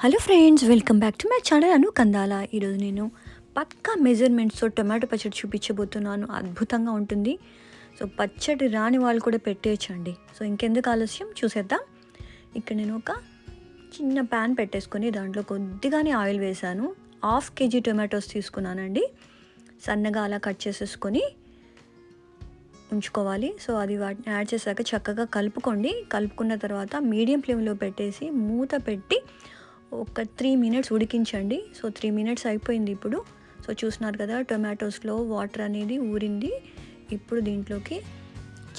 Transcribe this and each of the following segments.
Hello friends welcome back to my channel Anu Kandala ఈరోజు నేను పక్కా మెజర్మెంట్స్తో tomato పచ్చడి చూపించబోతున్నాను. అద్భుతంగా ఉంటుంది. సో పచ్చడి రాని వాళ్ళు కూడా పెట్టేయచ్చండి. సో ఇంకెందుకు ఆలస్యం? చూసేద్దాం. ఇక్కడ నేను ఒక చిన్న ప్యాన్ పెట్టేసుకొని దాంట్లో కొద్దిగానే ఆయిల్ వేశాను. హాఫ్ కేజీ టొమాటోస్ తీసుకున్నానండి. సన్నగా అలా కట్ చేసేసుకొని ఉంచుకోవాలి. సో అది వాటిని యాడ్ చేశాక చక్కగా కలుపుకోండి. కలుపుకున్న తర్వాత మీడియం ఫ్లేమ్లో పెట్టేసి మూత పెట్టి ఒక త్రీ మినిట్స్ ఉడికించండి. సో త్రీ మినిట్స్ అయిపోయింది ఇప్పుడు. సో చూస్తున్నారు కదా టొమాటోస్లో వాటర్ అనేది ఊరింది. ఇప్పుడు దీంట్లోకి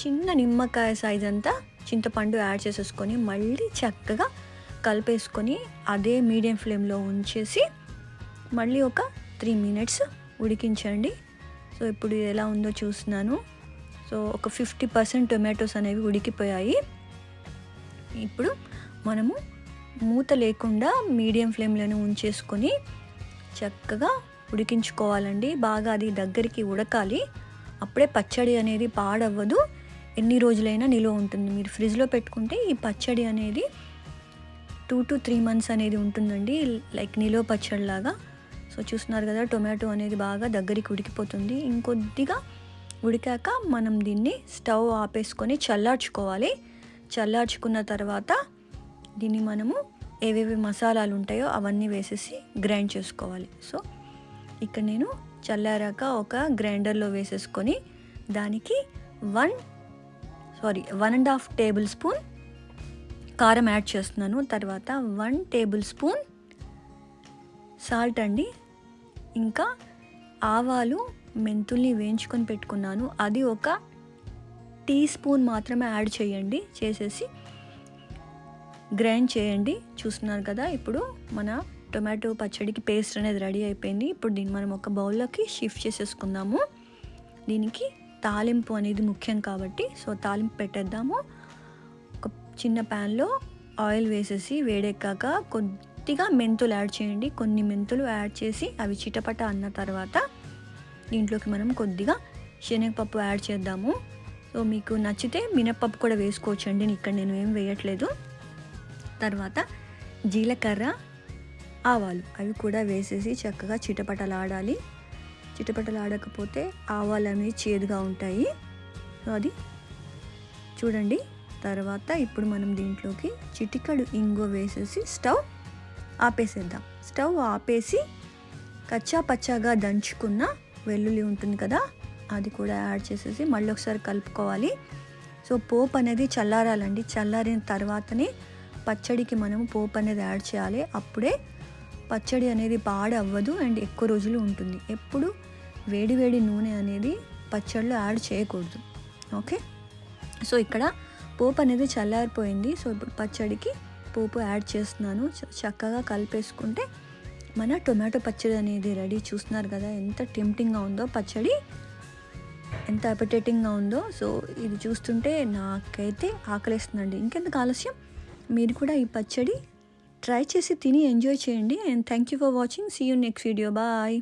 చిన్న నిమ్మకాయ సైజ్ అంతా చింతపండు యాడ్ చేసేసుకొని మళ్ళీ చక్కగా కలిపేసుకొని అదే మీడియం ఫ్లేమ్లో ఉంచేసి మళ్ళీ ఒక త్రీ మినిట్స్ ఉడికించండి. సో ఇప్పుడు ఎలా ఉందో చూస్తున్నాను. సో ఒక ఫిఫ్టీ పర్సెంట్ టొమాటోస్ అనేవి ఉడికిపోయాయి. ఇప్పుడు మనము మూత లేకుండా మీడియం ఫ్లేమ్లోనే ఉంచేసుకొని చక్కగా ఉడికించుకోవాలండి. బాగా అది దగ్గరికి ఉడకాలి. అప్పుడే పచ్చడి అనేది పాడవ్వదు. ఎన్ని రోజులైనా నిలువ ఉంటుంది. మీరు ఫ్రిడ్జ్లో పెట్టుకుంటే ఈ పచ్చడి అనేది టూ టు త్రీ మంత్స్ అనేది ఉంటుందండి. లైక్ నిలువ పచ్చడిలాగా. సో చూస్తున్నారు కదా టొమాటో అనేది బాగా దగ్గరికి ఉడికిపోతుంది. ఇంకొద్దిగా ఉడికాక మనం దీన్ని స్టవ్ ఆపేసుకొని చల్లార్చుకోవాలి. చల్లార్చుకున్న తర్వాత దీన్ని మనము ఏవేవి మసాలాలు ఉంటాయో అవన్నీ వేసేసి గ్రైండ్ చేసుకోవాలి. సో ఇక్కడ నేను చల్లారాక ఒక గ్రైండర్లో వేసేసుకొని దానికి one sorry one and half tablespoon కారం యాడ్ చేస్తున్నాను. తర్వాత వన్ టేబుల్ స్పూన్ సాల్ట్ అండి. ఇంకా ఆవాలు మెంతుల్ని వేయించుకొని పెట్టుకున్నాను. అది ఒక టీ స్పూన్ మాత్రమే యాడ్ చేయండి. చేసేసి గ్రైండ్ చేయండి. చూస్తున్నారు కదా ఇప్పుడు మన టొమాటో పచ్చడికి పేస్ట్ అనేది రెడీ అయిపోయింది. ఇప్పుడు దీన్ని మనం ఒక బౌల్లోకి షిఫ్ట్ చేసేసుకుందాము. దీనికి తాలింపు అనేది ముఖ్యం కాబట్టి సో తాలింపు పెట్టేద్దాము. ఒక చిన్న ప్యాన్లో ఆయిల్ వేసేసి వేడెక్కాక కొద్దిగా మెంతులు యాడ్ చేయండి. కొన్ని మెంతులు యాడ్ చేసి అవి చిటపట అన్న తర్వాత దీంట్లోకి మనం కొద్దిగా శనగపప్పు యాడ్ చేద్దాము. సో మీకు నచ్చితే మినప్పప్పు కూడా వేసుకోవచ్చండి. ఇక్కడ నేను ఏం వేయట్లేదు. తర్వాత జీలకర్ర ఆవాలు. అవి కూడా వేసేసి చక్కగా చిటపటలాడాలి. చిటపటలాడకపోతే ఆవాలు అనేవి చేదుగా ఉంటాయి. సో అది చూడండి. తర్వాత ఇప్పుడు మనం దీంట్లోకి చిటికడు ఇంగో వేసేసి స్టవ్ ఆపేసేద్దాం. స్టవ్ ఆపేసి కచ్చా పచ్చాగా దంచుకున్న వెల్లుల్లి ఉంటుంది కదా అది కూడా యాడ్ చేసేసి మళ్ళీ ఒకసారి కలుపుకోవాలి. సో పోప్ అనేది చల్లారాలండి. చల్లారిన తర్వాతనే పచ్చడికి మనం పోపు అనేది యాడ్ చేయాలి. అప్పుడే పచ్చడి అనేది పాడవ్వదు అండ్ ఎక్కువ రోజులు ఉంటుంది. ఎప్పుడు వేడి వేడి నూనె అనేది పచ్చడిలో యాడ్ చేయకూడదు. ఓకే? సో ఇక్కడ పోపు అనేది చల్లారిపోయింది. సో ఇప్పుడు పచ్చడికి పోపు యాడ్ చేస్తున్నాను. చక్కగా కలిపేసుకుంటే మన టొమాటో పచ్చడి అనేది రెడీ. చూస్తున్నారు కదా ఎంత టెంప్టింగ్గా ఉందో పచ్చడి. ఎంత అపటేటింగ్గా ఉందో. సో ఇది చూస్తుంటే నాకైతే ఆకలిస్తుందండి. ఇంకెందుకు ఆలస్యం? మీరు కూడా ఈ పచ్చడి ట్రై చేసి తిని ఎంజాయ్ చేయండి. And thank you for watching see you next video bye